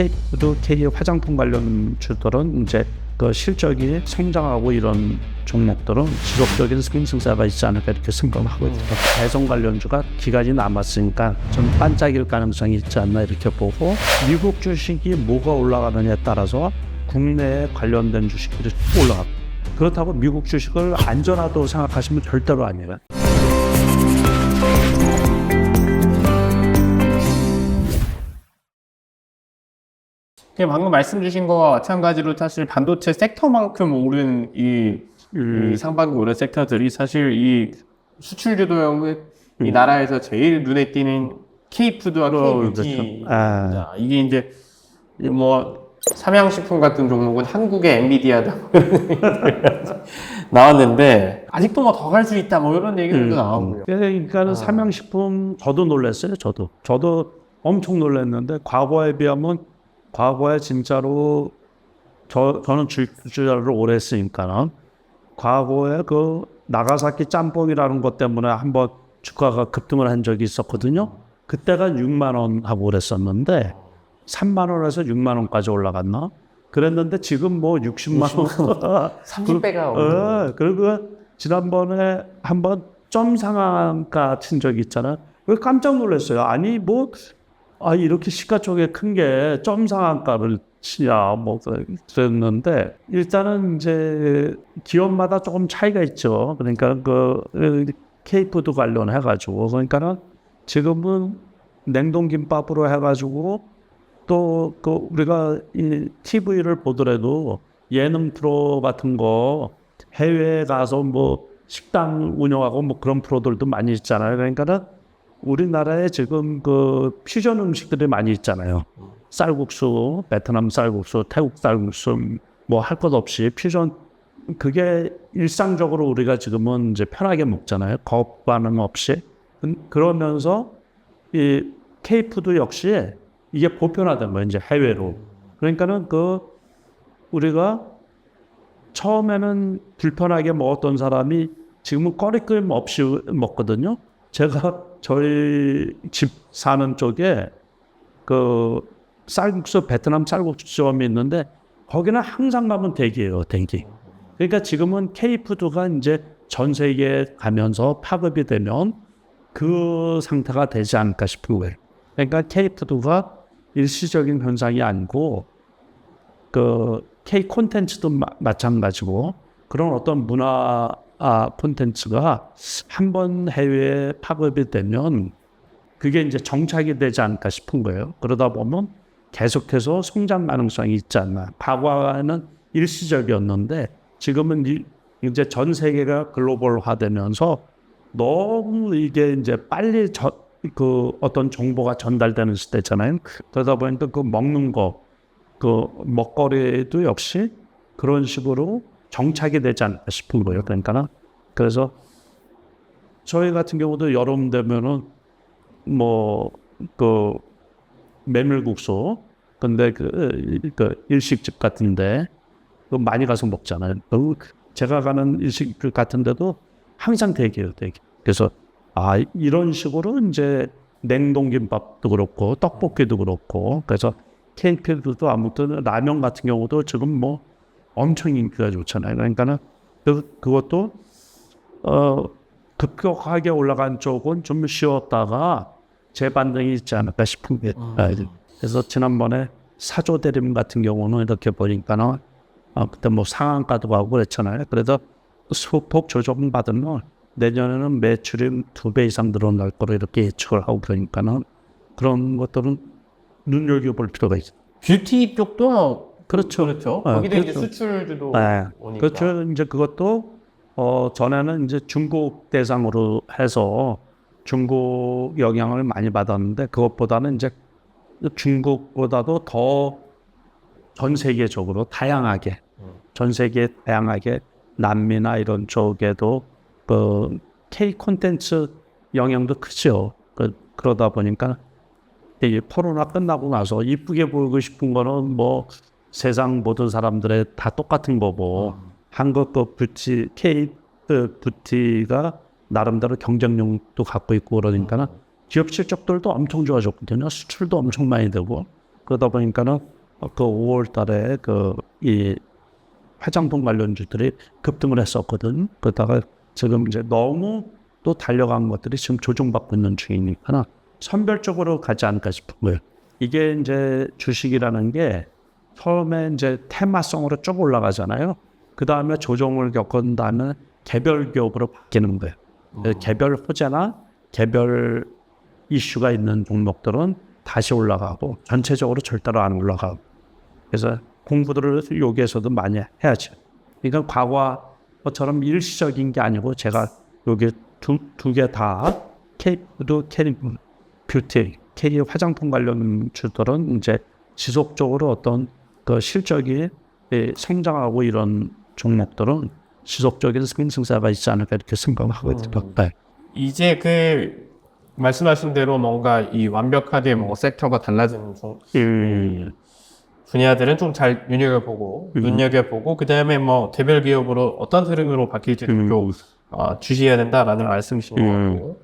K도 K 화장품 관련 주들은 이제 그 실적이 성장하고 이런 종목들은 지속적인 상승세가 있지 않을까 이렇게 생각하고 있어요. 대선 관련주가 기간이 남았으니까 좀 반짝일 가능성이 있지 않나 이렇게 보고 미국 주식이 뭐가 올라가느냐에 따라서 국내에 관련된 주식들이 올라가. 그렇다고 미국 주식을 안전하다고 생각하시면 절대로 아니에요. 방금 말씀 주신 거와 마찬가지로 사실 반도체 섹터만큼 오른 이, 이 상반기 오른 섹터들이 사실 이 수출 주도형의 이 나라에서 제일 눈에 띄는 K푸드와 어, K뷰티 그렇죠. 아. 자, 이게 이제 뭐 삼양식품 같은 종목은 한국의 엔비디아다 나왔는데 아직도 뭐 더 갈 수 있다 뭐 이런 얘기들도 나오고요. 그러니까는 삼양식품 저도 놀랐어요. 저도 저도 엄청 놀랐는데 과거에 비하면 과거에 진짜로 저 저는 주주자를 오래 했으니까는 과거에 그 나가사키 짬뽕이라는 것 때문에 한번 주가가 급등을 한 적이 있었거든요. 그때가 6만 원 하고 그랬었는데 3만 원에서 6만 원까지 올라갔나? 그랬는데 지금 뭐 60만 원 30배가 어, 그리고 지난번에 한번 점 상한가 친 적이 있잖아. 왜 깜짝 놀랐어요. 아니 뭐 아, 이렇게 시가총액 큰게 점 상한가를 치냐 뭐 그랬는데 일단은 이제 기업마다 조금 차이가 있죠. 그러니까 그 케이푸드 관련해 가지고 그러니까는 지금은 냉동김밥으로 해 가지고 또 그 우리가 이 TV를 보더라도 예능 프로 같은 거 해외에 가서 뭐 식당 운영하고 뭐 그런 프로들도 많이 있잖아요. 그러니까는 우리나라에 지금 그 퓨전 음식들이 많이 있잖아요. 쌀국수, 베트남 쌀국수, 태국 쌀국수 뭐 할 것 없이 퓨전 그게 일상적으로 우리가 지금은 이제 편하게 먹잖아요. 겁 반응 없이. 음, 그러면서 이 케이푸드 역시 이게 보편화된 거예요. 이제 해외로. 그러니까는 그 우리가 처음에는 불편하게 먹었던 사람이 지금은 꺼리낌 없이 먹거든요. 제가 저희 집 사는 쪽에 그 쌀국수 베트남 쌀국수점이 있는데 거기는 항상 가면 대기예요, 대기. 그러니까 지금은 K푸드가 이제 전 세계에 가면서 파급이 되면 그 상태가 되지 않을까 싶은 거예요. 그러니까 K푸드가 일시적인 현상이 아니고 그 K 콘텐츠도 마, 마찬가지고 그런 어떤 문화 아, 콘텐츠가 한 번 해외에 파급이 되면 그게 이제 정착이 되지 않을까 싶은 거예요. 그러다 보면 계속해서 성장 가능성이 있지 않나. 과거에는 일시적이었는데 지금은 이, 이제 전 세계가 글로벌화되면서 너무 이게 이제 빨리 저, 그 어떤 정보가 전달되는 시대잖아요. 그러다 보니까 그 먹는 거, 그 먹거리도 역시 그런 식으로 정착이 되지 않을까 싶은 거예요. 그러니까 그래서 저희 같은 경우도 여름 되면은 뭐 그 메밀국수 근데 그, 그 일식집 같은데 그 많이 가서 먹잖아요. 그 제가 가는 일식집 같은데도 항상 대기예요, 대기. 그래서 아 이런 식으로 이제 냉동김밥도 그렇고 떡볶이도 그렇고 그래서 케이크도 아무튼 라면 같은 경우도 지금 뭐 엄청 인기가 좋잖아요. 그러니까는 그, 그것도 어 급격하게 올라간 쪽은 좀 쉬었다가 재반등이 있지 않을까 싶은 게 아, 그래서 지난번에 사조 대림 같은 경우는 이렇게 보니까는 아, 그때 뭐 상한가도 가고 그랬잖아요. 그래서 소폭 조정 받으면 내년에는 매출이 두 배 이상 늘어날 거로 이렇게 예측을 하고 그러니까는 그런 것들은 눈여겨볼 필요가 있어요. 뷰티 쪽도 그렇죠. 그렇죠. 아, 거기도 이제 그렇죠. 수출주도 네. 오니까. 그렇죠. 이제 그것도 어 전에는 이제 중국 대상으로 해서 중국 영향을 많이 받았는데 그것보다는 이제 중국보다도 더 전 세계적으로 다양하게 전 세계 다양하게 남미나 이런 쪽에도 그 K 콘텐츠 영향도 크죠. 그, 그러다 보니까 이 코로나 끝나고 나서 이쁘게 보이고 싶은 거는 뭐 세상 모든 사람들의 다 똑같은 거고 한국 그 K 그 뷰티가 나름대로 경쟁력도 갖고 있고 그러니까 기업 실적들도 엄청 좋아졌거든요. 수출도 엄청 많이 되고 그러다 보니까는 그 5월 달에 그 이 화장품 관련주들이 급등을 했었거든. 그러다가 지금 이제 너무 또 달려간 것들이 지금 조정받고 있는 중이니까 선별적으로 가지 않을까 싶은 거예요. 이게 이제 주식이라는 게 처음에 이제 테마성으로 쭉 올라가잖아요. 그 다음에 조정을 겪은 다음에 개별 기업으로 바뀌는 거예요. 그래서 개별 호재나 개별 이슈가 있는 종목들은 다시 올라가고 전체적으로 절대로 안 올라가고 그래서 공부들을 여기에서도 많이 해야죠. 그러니까 과거처럼 일시적인 게 아니고 제가 여기 두 두 개다 K도 K 뷰티, K 화장품 관련 주들은 이제 지속적으로 어떤 그 실적이 예, 성장하고 이런 종목들은 지속적인 상승세가 있지 않을까 이렇게 생각하거든요. 네. 이제 그 말씀하신 대로 뭔가 이 완벽하게 뭐 섹터가 달라지는 종- 음, 분야들은 좀 잘 눈여겨보고 음. 눈여겨보고 그 다음에 뭐 개별 기업으로 어떤 흐름으로 바뀔지 음. 좀 어, 주시해야 된다라는 말씀이신 것 음. 같고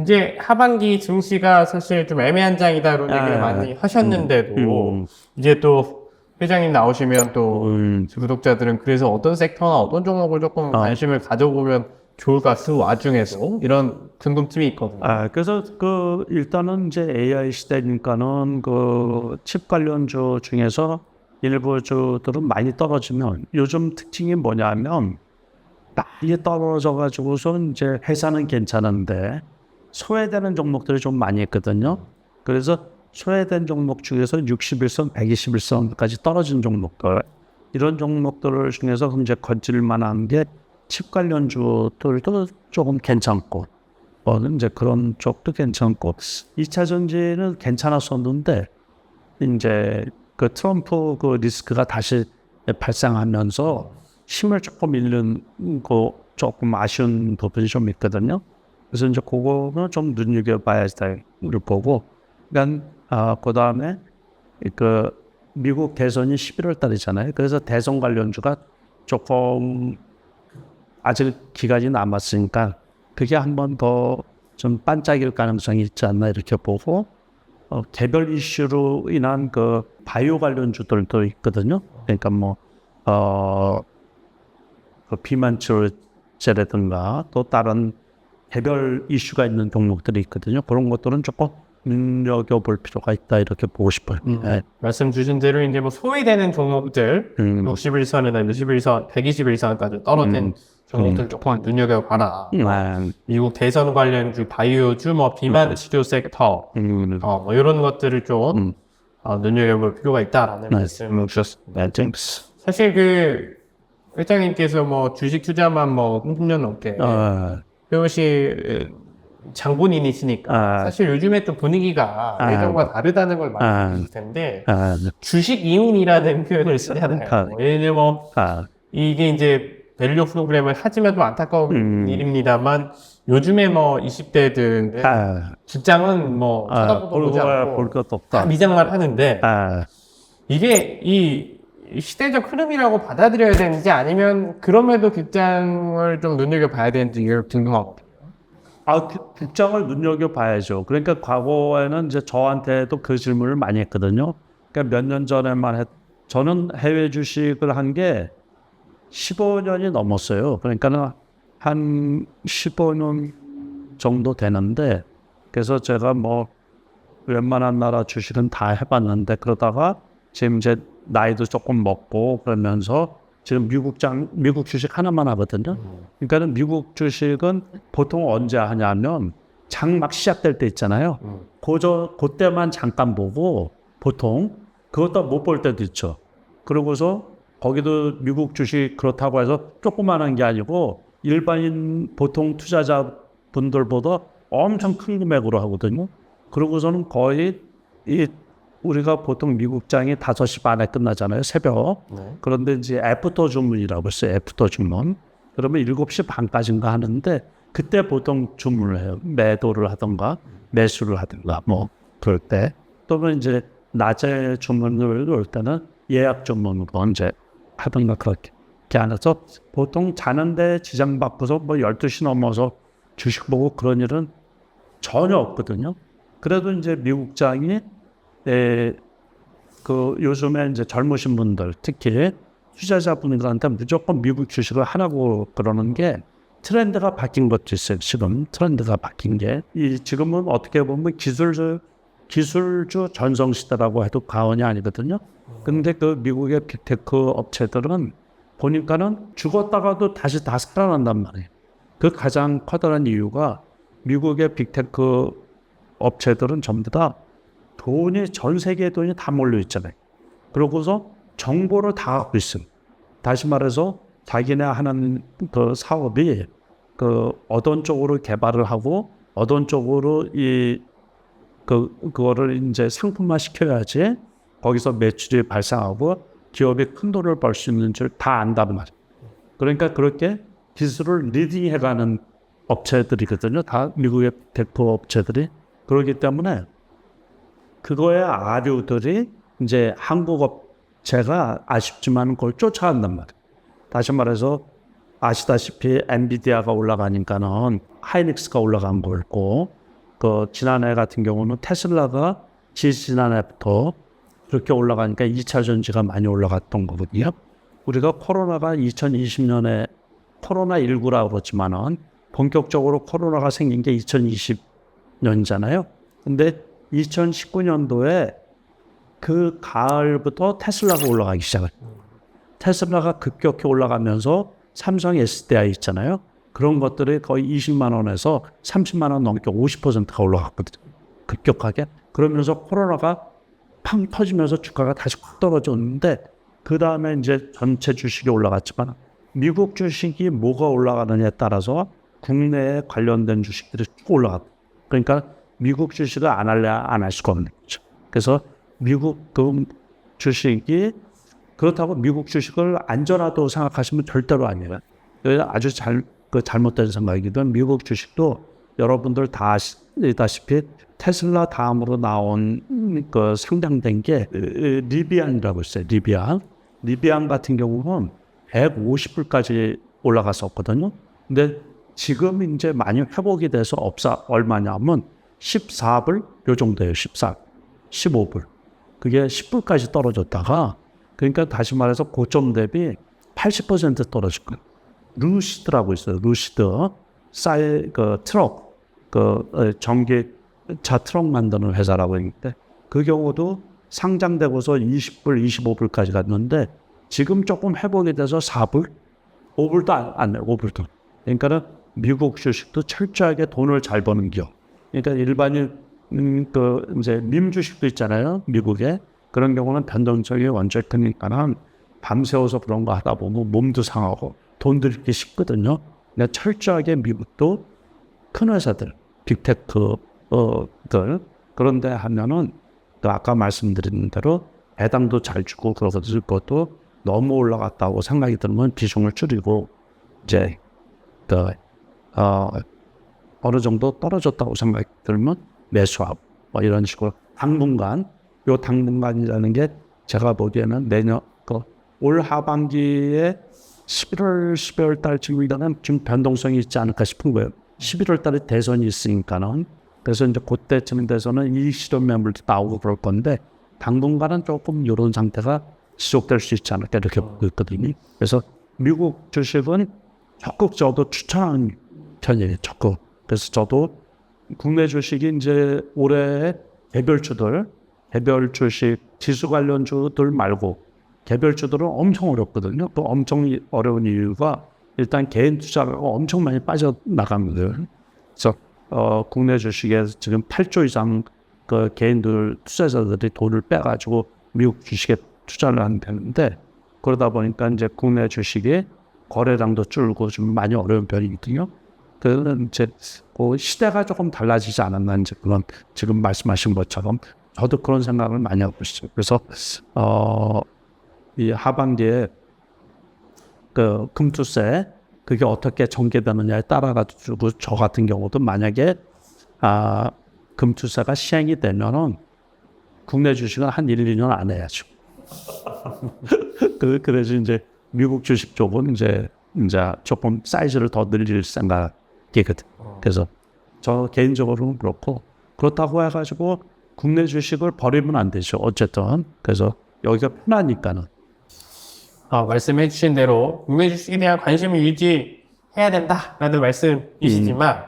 이제 하반기 증시가 사실 좀 애매한 장이다 이런 얘기를 아, 많이 하셨는데도 음. 이제 또 회장님 나오시면 또 음, 구독자들은 그래서 어떤 섹터나 어떤 종목을 조금 아. 관심을 가져보면 좋을까 그 와중에서 이런 궁금증이 있거든요. 아, 그래서 그 일단은 이제 AI 시대니까는 그 칩 관련주 중에서 일부 주들은 많이 떨어지면 요즘 특징이 뭐냐면 많이 떨어져 가지고서 이제 회사는 괜찮은데 소외되는 종목들이 좀 많이 있거든요. 그래서 소외된 종목 중에서 61선, 121선까지 떨어진 종목들 이런 종목들 중에서 이제 건질 만한 게 칩 관련주들도 조금 괜찮고 뭐는 이제 그런 쪽도 괜찮고 2차 전지는 괜찮았었는데 이제 그 트럼프 그 리스크가 다시 발생하면서 힘을 조금 잃는 거 조금 아쉬운 부분이 좀 있거든요. 그래서 이제 그거는 좀 눈여겨봐야 될 보고, 그러니까 아 그 다음에 그 미국 대선이 11월 달이잖아요. 그래서 대선 관련주가 조금 아직 기간이 남았으니까 그게 한 번 더 좀 반짝일 가능성이 있지 않나 이렇게 보고 어, 개별 이슈로 인한 그 바이오 관련주들도 있거든요. 그러니까 뭐 어, 그 비만 치료제라든가 또 다른 개별 이슈가 있는 종목들이 있거든요. 그런 것들은 조금 눈여겨 볼 필요가 있다 이렇게 보고 싶어요. 네. 말씀 주신 대로 이제 뭐 소외되는 종목들 음, 61선이나 61선, 121선까지 떨어진 음. 종목들 조금 눈여겨 봐라. 음, 미국 대선 관련 주, 바이오주, 뭐 비만 치료 섹터, 음, 어, 뭐 이런 것들을 좀 음. 어, 눈여겨 볼 필요가 있다라는 네. 말씀을 주셨습니다. 네, 좀, 사실 그 회장님께서 뭐 주식 투자만 뭐 10년 넘게 어, 해오시 장본인이시니까 아. 사실 요즘에 또 분위기가 아. 예전과 다르다는 걸 아. 말씀하실 텐데 아, 주식 이윤이라는 표현을 쓰잖아요. 아. 뭐 예를 뭐 아, 이게 이제 밸류 프로그램을 하지만 좀 안타까운 음. 일입니다만 요즘에 뭐 20대들 아, 직장은 뭐 아, 쳐다보도 볼, 보지 거- 않고 볼 것도 다 없다. 미장만 하는데 아, 이게 이 시대적 흐름이라고 받아들여야 되는지 아니면 그럼에도 직장을 좀 눈여겨봐야 되는지 이걸 궁금하거든요. 아, 그 국장을 눈여겨봐야죠. 그러니까 과거에는 이제 저한테도 그 질문을 많이 했거든요. 그러니까 몇 년 전에만 했, 저는 해외 주식을 한 게 15년이 넘었어요. 그러니까는 한 15년 정도 되는데, 그래서 제가 뭐 웬만한 나라 주식은 다 해봤는데, 그러다가 지금 이제 나이도 조금 먹고 그러면서 지금 미국 장, 미국 주식 하나만 하거든요. 그러니까는 미국 주식은 보통 언제 하냐면 장 막 시작될 때 있잖아요. 음. 고저 그때만 잠깐 보고 보통 그것도 못 볼 때도 있죠. 그러고서 거기도 미국 주식 그렇다고 해서 조그만한 게 아니고 일반인 보통 투자자 분들보다 엄청 큰 금액으로 하거든요. 그러고서는 거의 이 우리가 보통 미국장이 5시 반에 끝나잖아요. 새벽. 네. 그런데 이제 애프터 주문이라고 했어요. 애프터 주문. 그러면 7시 반까지인가 하는데 그때 보통 주문을 해요. 매도를 하던가 매수를 하던가 뭐 그럴 때. 또는 이제 낮에 주문을 올 때는 예약 주문으로 언제 하던가 그렇게. 이렇게 안 해서 보통 자는데 지장 받고서 뭐 12시 넘어서 주식 보고 그런 일은 전혀 없거든요. 그래도 이제 미국장이 에, 그 요즘에 이제 젊으신 분들 특히 투자자분들한테 무조건 미국 주식을 하라고 그러는 게 트렌드가 바뀐 것도 있어요. 지금 트렌드가 바뀐 게 이 지금은 어떻게 보면 기술주 기술주 전성 시대라고 해도 과언이 아니거든요. 근데 그 미국의 빅테크 업체들은 보니까는 죽었다가도 다시 다 살아난단 말이에요. 그 가장 커다란 이유가 미국의 빅테크 업체들은 전부 다 돈이 전 세계의 돈이 다 몰려 있잖아요. 그러고서 정보를 다 갖고 있음. 다시 말해서 자기네 하는 그 사업이 그 어떤 쪽으로 개발을 하고 어떤 쪽으로 이 그 그거를 이제 상품화 시켜야지 거기서 매출이 발생하고 기업이 큰 돈을 벌 수 있는 줄 다 안단 말이에요. 그러니까 그렇게 기술을 리딩해가는 업체들이거든요. 다 미국의 대표 업체들이 그렇기 때문에 그거의 아류들이 이제 한국 업체가 아쉽지만 그걸 쫓아간단 말이에요. 다시 말해서 아시다시피 엔비디아가 올라가니까는 하이닉스가 올라간 거고 그 지난해 같은 경우는 테슬라가 지지난해부터 그렇게 올라가니까 2차 전지가 많이 올라갔던 거거든요. 우리가 코로나가 2020년에 코로나 19라고 그러지만은 본격적으로 코로나가 생긴 게 2020년이잖아요. 근데 2019년도에 그 가을부터 테슬라가 올라가기 시작을. 테슬라가 급격히 올라가면서 삼성 SDI 있잖아요. 그런 것들이 거의 20만 원에서 30만 원 넘게 50%가 올라갔거든요. 급격하게. 그러면서 코로나가 팡 터지면서 주가가 다시 확 떨어졌는데 그 다음에 이제 전체 주식이 올라갔지만 미국 주식이 뭐가 올라가느냐에 따라서 국내에 관련된 주식들이 쭉 올라갔다. 그러니까 미국 주식을 안 할래 안 할 수가 없는 거죠. 그래서 미국 그 주식이 그렇다고 미국 주식을 안전하다고 생각하시면 절대로 아니에요. 아주 잘, 그 잘못된 생각이기도 한 미국 주식도 여러분들 다 아시다시피 테슬라 다음으로 나온 그 상장된 게 리비안이라고 있어요. 리비안. 리비안 같은 경우는 150불까지 올라갔었거든요. 근데 지금 이제 많이 회복이 돼서 업사 얼마냐면 14불 요 정도예요. 14, 15불. 그게 10불까지 떨어졌다가 그러니까 다시 말해서 고점 대비 80% 떨어질 거예요. 루시드라고 있어요. 루시드. 쌀, 그 트럭, 그 어, 전기차 트럭 만드는 회사라고 있는데 그 경우도 상장되고서 20불, 25불까지 갔는데 지금 조금 회복이 돼서 4불, 5불도 안, 안 내요. 5불도. 그러니까는 미국 주식도 철저하게 돈을 잘 버는 기업. 그러니까 일반인 음, 그 이제 민 주식도 있잖아요. 미국에 그런 경우는 변동성이 원체 크니까는 밤새워서 그런 거 하다 보면 몸도 상하고 돈도 이렇게 식거든요. 근데 철저하게 미국도 큰 회사들, 빅테크 어들 그런데 하면은 그 아까 말씀드린 대로 배당도 잘 주고 그러거든요. 그것도 너무 올라갔다고 생각이 들면 비중을 줄이고 이제 그 어, 어느 정도 떨어졌다고 생각이 들면 매수하고 뭐 이런 식으로 당분간 요 당분간이라는 게 제가 보기에는 내년 그 올 하반기에 11월 12월 달쯤이라는 좀 변동성이 있지 않을까 싶은 거예요. 11월 달에 대선이 있으니까는 그래서 이제 그때쯤 돼서는 이 실험 매물도 나오고 그럴 건데 당분간은 조금 이런 상태가 지속될 수 있지 않을까 이렇게 보고 있거든요. 그래서 미국 주식은 적극 저도 추천하는 편이에요. 적극. 그래서 저도 국내 주식이 이제 올해 개별주들, 개별 주식, 지수 관련 주들 말고 개별주들은 엄청 어렵거든요. 또 엄청 어려운 이유가 일단 개인 투자가 엄청 많이 빠져나갑니다. 그래서 어, 국내 주식에 지금 8조 이상 그 개인들 투자자들이 돈을 빼가지고 미국 주식에 투자를 하는 편인데 그러다 보니까 이제 국내 주식이 거래량도 줄고 좀 많이 어려운 편이거든요. 그는 이제 그 시대가 조금 달라지지 않았나 이제 그런 지금 말씀하신 것처럼 저도 그런 생각을 많이 하고 있어요. 그래서 어, 이 하반기에 그 금투세 그게 어떻게 전개되느냐에 따라 가지고 저 같은 경우도 만약에 아 금투세가 시행이 되면은 국내 주식은 한 1, 2년 안 해야죠. 그 그래서 이제 미국 주식 쪽은 이제 이제 조금 사이즈를 더 늘릴 생각 이거든. 그래서 저 개인적으로는 그렇고 그렇다고 해가지고 국내 주식을 버리면 안 되죠. 어쨌든 그래서 여기가 편하니까는. 어, 말씀해 주신 대로 국내 주식에 대한 관심을 유지해야 된다라는 말씀이시지만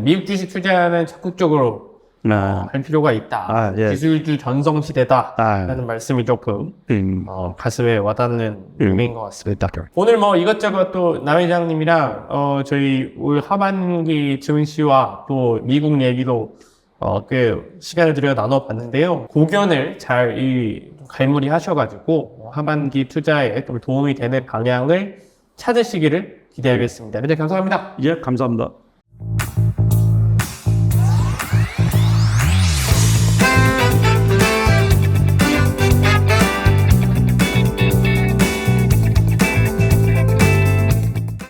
미국 주식 투자는 적극적으로 아, 할 필요가 있다. 아, 예. 기술주 전성 시대다라는 아, 말씀이 조금 음, 어, 가슴에 와닿는 음. 의미인 것 같습니다. 오늘 뭐 이것저것 또 남 회장님이랑 어, 저희 올 하반기 증시와 또 미국 얘기도 어, 꽤 시간을 들여 나눠봤는데요. 고견을 잘 이 갈무리 하셔가지고 하반기 투자에 좀 도움이 되는 방향을 찾으시기를 기대하겠습니다. 네, 감사합니다. 예, 감사합니다.